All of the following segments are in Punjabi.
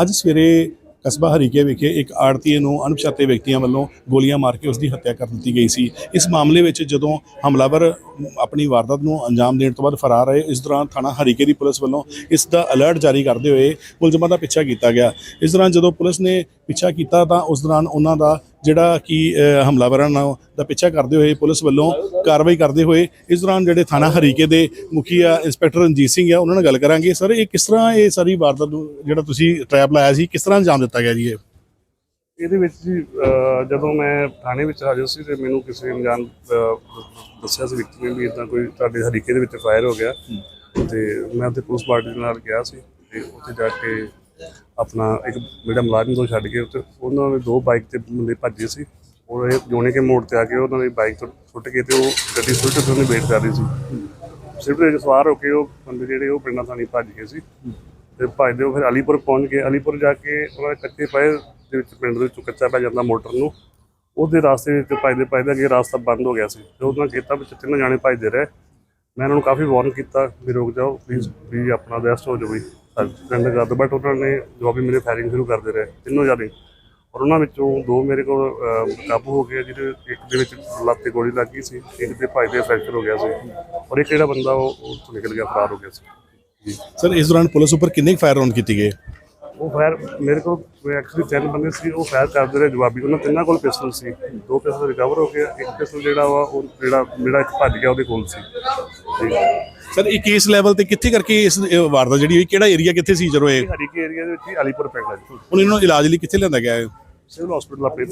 ਅੱਜ ਸਵੇਰੇ ਕਸਬਾ ਹਰੀਕੇ ਵਿਖੇ ਇੱਕ ਆੜਤੀਏ ਨੂੰ ਅਣਪਛਾਤੇ ਵਿਅਕਤੀਆਂ ਵੱਲੋਂ ਗੋਲੀਆਂ ਮਾਰ ਕੇ ਉਸ ਦੀ ਹੱਤਿਆ ਕਰ ਦਿੱਤੀ ਗਈ ਸੀ। ਇਸ ਮਾਮਲੇ ਵਿੱਚ ਜਦੋਂ ਹਮਲਾਵਰ ਆਪਣੀ ਵਾਰਦਾਤ ਨੂੰ ਅੰਜਾਮ ਦੇਣ ਤੋਂ ਬਾਅਦ ਫਰਾਰ ਰਹੇ ਇਸ ਦੌਰਾਨ ਥਾਣਾ ਹਰੀਕੇ ਦੀ ਪੁਲਿਸ ਵੱਲੋਂ ਇਸ ਦਾ ਅਲਰਟ ਜਾਰੀ ਕਰਦੇ ਹੋਏ ਮੁਲਜ਼ਮਾਂ ਦਾ ਪਿੱਛਾ ਕੀਤਾ ਗਿਆ। ਇਸ ਦੌਰਾਨ ਜਦੋਂ ਪੁਲਿਸ ਨੇ ਪਿੱਛਾ ਕੀਤਾ ਤਾਂ ਉਸ ਦੌਰਾਨ ਉਹਨਾਂ ਦਾ ਜਿਹੜਾ ਕਿ ਹਮਲਾਵਰਾਂ ਨਾਲ ਦਾ ਪਿੱਛਾ ਕਰਦੇ ਹੋਏ ਪੁਲਿਸ ਵੱਲੋਂ ਕਾਰਵਾਈ ਕਰਦੇ ਹੋਏ ਇਸ ਦੌਰਾਨ ਜਿਹੜੇ ਥਾਣਾ ਹਰੀਕੇ ਦੇ ਮੁਖੀ ਆ, ਇੰਸਪੈਕਟਰ ਰਣਜੀਤ ਸਿੰਘ ਆ, ਉਹਨਾਂ ਨਾਲ ਗੱਲ ਕਰਾਂਗੇ। ਸਰ, ਇਹ ਕਿਸ ਤਰ੍ਹਾਂ ਇਹ ਸਾਰੀ ਵਾਰਦਾਤ ਨੂੰ ਜਿਹੜਾ ਤੁਸੀਂ ਟਰੈਪ ਲਾਇਆ ਸੀ, ਕਿਸ ਤਰ੍ਹਾਂ ਅੰਜਾਮ ਦਿੱਤਾ ਗਿਆ ਜੀ ਇਹ? ਇਹਦੇ ਵਿੱਚ ਜੀ ਜਦੋਂ ਮੈਂ ਥਾਣੇ ਵਿੱਚ ਹਾਜ਼ਰ ਸੀ ਤੇ ਮੈਨੂੰ ਕਿਸੇ ਅਣਜਾਣ ਦੱਸਿਆ ਸੀ ਵਿਅਕਤੀ ਨੇ ਵੀ ਇਦਾਂ ਕੋਈ ਤੁਹਾਡੇ ਹਰੀਕੇ ਦੇ ਵਿੱਚ ਫਾਇਰ ਹੋ ਗਿਆ। ਤੇ ਮੈਂ ਉੱਥੇ ਪੁਲਿਸ ਪਾਰਟੀ ਦੇ ਨਾਲ ਗਿਆ ਸੀ ਤੇ ਉੱਥੇ ਜਾ ਕੇ ਆਪਣਾ ਇੱਕ ਜਿਹੜਾ ਮੁਲਾਜ਼ਮ ਤੋਂ ਛੱਡ ਕੇ ਉੱਥੇ, ਉਹਨਾਂ ਨੇ ਦੋ ਬਾਈਕ ਤੇ ਮੁੰਡੇ ਭੱਜੇ ਸੀ। ਉਹ ਇਹ ਜੋਨੇ ਕੇ ਮੋੜ ਤੇ ਆ ਕੇ ਉਹਨਾਂ ਦੀ ਬਾਈਕ ਤੋਂ ਛੁੱਟ ਕੇ ਤੇ ਉਹ ਗੱਡੀ ਸੁੱਟ ਕੇ ਉਹਨੇ ਵੇਟ ਕਰ ਰਹੀ ਸੀ। ਸਿਰਫ ਦੇ ਸਵਾਰ ਹੋ ਕੇ ਉਹ ਬੰਦੇ ਜਿਹੜੇ ਉਹ ਪਿੰਡਾਂ ਥਾਣੀ ਭੱਜ ਗਏ ਸੀ। ਤੇ ਭੱਜਦੇ ਉਹ ਫਿਰ ਅਲੀਪੁਰ ਪਹੁੰਚ ਗਏ। ਅਲੀਪੁਰ ਜਾ ਕੇ ਉਹਨਾਂ ਦੇ ਕੱਚੇ ਪਏ ਦੇ ਵਿੱਚ ਪਿੰਡ ਦੇ ਵਿੱਚ ਕੱਚਾ ਪੈ ਜਾਂਦਾ ਮੋਟਰ ਨੂੰ। ਉਹਦੇ ਰਾਸਤੇ ਵਿੱਚ ਭੱਜਦੇ ਭੱਜਦੇ ਅੱਗੇ ਰਾਸਤਾ ਬੰਦ ਹੋ ਗਿਆ ਸੀ। ਤੇ ਉਹਨਾਂ ਖੇਤਾਂ ਵਿੱਚ ਤਿੰਨ ਜਾਣੇ ਭੱਜਦੇ ਰਹੇ। ਮੈਂ ਇਹਨਾਂ ਨੂੰ ਕਾਫੀ ਵਾਰਨ ਕੀਤਾ ਵੀ ਰੁਕ ਜਾਓ ਪਲੀਜ਼ ਵੀ ਆਪਣਾ ਰੈਸਟ ਹੋ ਜਾਓ ਵੀ। ਪਿੰਡ ਕਰ ਦਿਓ ਬਟ ਉਹਨਾਂ ਨੇ ਜਵਾਬੀ ਮੇਰੇ ਫਾਇਰਿੰਗ ਸ਼ੁਰੂ ਕਰਦੇ ਰਹੇ ਤਿੰਨੋਂ ਜਾਣੇ। ਔਰ ਉਹਨਾਂ ਵਿੱਚੋਂ ਦੋ ਮੇਰੇ ਕੋਲ ਕਾਬੂ ਹੋ ਗਏ ਜਿਹਦੇ ਇੱਕ ਦੇ ਵਿੱਚ ਲੱਤ ਤੇ ਗੋਲੀ ਲੱਗੀ ਸੀ ਇੱਕ ਦੇ ਭੱਜਦੇ ਫ੍ਰੈਕਚਰ ਹੋ ਗਿਆ ਸੀ। ਔਰ ਇੱਕ ਜਿਹੜਾ ਬੰਦਾ ਉਹ ਉੱਥੋਂ ਨਿਕਲ ਗਿਆ ਫਰਾਰ ਹੋ ਗਿਆ ਸੀ। ਜੀ। ਸਰ ਇਸ ਦੌਰਾਨ ਪੁਲਿਸ ਉੱਪਰ ਕਿੰਨੇ ਫਾਇਰ ਰਾਉਂਡ ਕੀਤੇ ਗਏ ਉਹ ਫਾਇਰ ਮੇਰੇ ਕੋਲ ਐਕਚੁਅਲੀ ਤਿੰਨ ਬੰਦੇ ਸੀ ਉਹ ਫਾਇਰ ਕਰਦੇ ਰਹੇ ਜਵਾਬੀ। ਉਹਨਾਂ ਤਿੰਨਾਂ ਕੋਲ ਪਿਸਟਲ ਸੀ। ਦੋ ਪਿਸਟਲ ਰਿਕਵਰ ਹੋ ਗਏ ਇੱਕ ਪਿਸਟਲ ਜਿਹੜਾ ਵਾ ਉਹ ਜਿਹੜਾ ਜਿਹੜਾ ਇੱਕ ਭੱਜ ਗਿਆ ਉਹਦੇ ਕੋਲ ਸੀ। ਸਰ ਇਹ ਕੇਸ ਲੈਵਲ ਤੇ ਕਿੱਥੇ ਕਰਕੇ ਇਸ ਇਹ ਵਾਰਦਾਤ ਜਿਹੜੀ ਹੋਈ ਕਿਹੜਾ ਏਰੀਆ ਕਿੱਥੇ ਸੀ ਜਦੋਂ ਇਹ? ਹਰੀਕੇ ਏਰੀਆ ਦੇ ਵਿੱਚ ਹੀ ਅਲੀਪੁਰ ਪਿੰਡ ਹੈ ਹੁਣ ਇਹਨਾਂ ਨੂੰ ਇਲਾਜ ਲਈ ਕਿੱਥੇ ਲਿਆਂਦਾ ਗਿਆ ਹੈ ਸਿਵਲ ਹਸਪੀਟਲ ਆਪਣੇ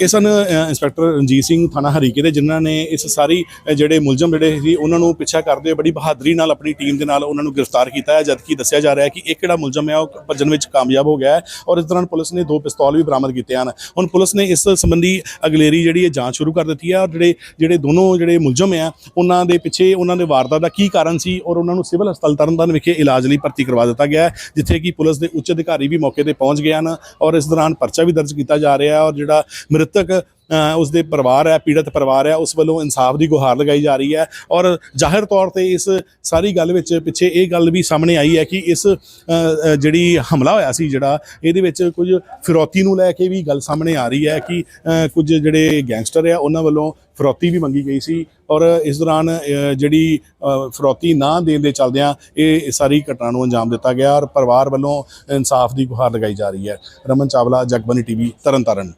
ਇਹ ਸਨ ਇੰਸਪੈਕਟਰ ਰਣਜੀਤ ਸਿੰਘ ਥਾਣਾ ਹਰੀਕੇ ਦੇ, ਜਿਨ੍ਹਾਂ ਨੇ ਇਸ ਸਾਰੀ ਜਿਹੜੇ ਮੁਲਜ਼ਮ ਜਿਹੜੇ ਸੀ, ਉਹਨਾਂ ਨੂੰ ਪਿੱਛਾ ਕਰਦੇ ਹੋਏ ਬੜੀ ਬਹਾਦਰੀ ਨਾਲ ਆਪਣੀ ਟੀਮ ਦੇ ਨਾਲ ਉਹਨਾਂ ਨੂੰ ਗ੍ਰਿਫਤਾਰ ਕੀਤਾ ਹੈ, ਜਦਕਿ ਦੱਸਿਆ ਜਾ ਰਿਹਾ ਹੈ ਕਿ ਇੱਕ ਜਿਹੜਾ ਮੁਲਜ਼ਮ ਹੈ, ਉਹ ਭੱਜਣ ਵਿੱਚ ਕਾਮਯਾਬ ਹੋ ਗਿਆ ਹੈ ਔਰ ਇਸ ਦੌਰਾਨ ਪੁਲਿਸ ਨੇ ਦੋ ਪਿਸਤੌਲ ਵੀ ਬਰਾਮਦ ਕੀਤੇ ਹਨ। ਹੁਣ ਪੁਲਿਸ ਨੇ ਇਸ ਸੰਬੰਧੀ ਅਗਲੇਰੀ ਜਿਹੜੀ ਹੈ, ਜਾਂਚ ਸ਼ੁਰੂ ਕਰ ਦਿੱਤੀ ਹੈ ਔਰ ਜਿਹੜੇ ਜਿਹੜੇ ਦੋਨੋਂ ਜਿਹੜੇ ਮੁਲਜ਼ਮ ਆ ਉਹਨਾਂ ਦੇ ਪਿੱਛੇ ਉਹਨਾਂ ਦੇ ਵਾਰਦਾ ਦਾ ਕੀ ਕਾਰਨ ਸੀ ਔਰ ਉਹਨਾਂ ਨੂੰ ਸਿਵਲ ਹਸਪਤਾਲ ਤਰਨਤਾਰਨ ਵਿਖੇ ਇਲਾਜ ਲਈ ਭਰਤੀ ਕਰਵਾ ਦਿੱਤਾ ਗਿਆ ਜਿੱਥੇ ਕਿ ਪੁਲਿਸ ਦੇ ਉੱਚ ਅਧਿਕਾਰੀ ਵੀ ਮੌਕੇ ਤੇ ਪਹੁੰਚ ਗਏ ਹਨ ਔਰ ਇਸ ਦੌਰਾਨ ਪਰਚਾ ਵੀ ਦਰਜ ਕੀਤਾ ਜਾ ਰਿਹਾ ਔਰ ਜਿਹੜਾ ਮ੍ਰਿਤਕ ਉਸ ਦੇ ਪਰਿਵਾਰ ਹੈ ਪੀੜਤ ਪਰਿਵਾਰ ਹੈ ਉਸ ਵੱਲੋਂ ਇਨਸਾਫ ਦੀ ਗੁਹਾਰ ਲਗਾਈ ਜਾ ਰਹੀ ਹੈ ਔਰ ਜ਼ਾਹਿਰ ਤੌਰ ਤੇ ਇਸ ਸਾਰੀ ਗੱਲ ਵਿੱਚ ਪਿੱਛੇ ਇਹ ਗੱਲ ਵੀ ਸਾਹਮਣੇ ਆਈ ਹੈ ਕਿ ਇਸ ਜਿਹੜੀ ਹਮਲਾ ਹੋਇਆ ਸੀ ਜਿਹੜਾ ਇਹਦੇ ਵਿੱਚ ਕੁਝ ਫਿਰੌਤੀ ਨੂੰ ਲੈ ਕੇ ਵੀ ਗੱਲ ਸਾਹਮਣੇ ਆ ਰਹੀ ਹੈ ਕਿ ਕੁਝ ਜਿਹੜੇ ਗੈਂਗਸਟਰ ਆ ਉਹਨਾਂ ਵੱਲੋਂ ਫਿਰੌਤੀ ਵੀ ਮੰਗੀ ਗਈ ਸੀ ਔਰ ਇਸ ਦੌਰਾਨ ਜਿਹੜੀ ਅ, ਨਾ ਦੇਣ ਦੇ ਚਲਦਿਆਂ ਇਹ ਸਾਰੀ ਘਟਨਾ ਨੂੰ ਅੰਜਾਮ ਦਿੱਤਾ ਗਿਆ ਔਰ ਪਰਿਵਾਰ ਵੱਲੋਂ ਇਨਸਾਫ ਦੀ ਗੁਹਾਰ ਲਗਾਈ ਜਾ ਰਹੀ ਹੈ। ਰਮਨ ਚਾਵਲਾ ਜਗਬਨੀ ਟੀਵੀ ਤਰਨਤਾਰਨ।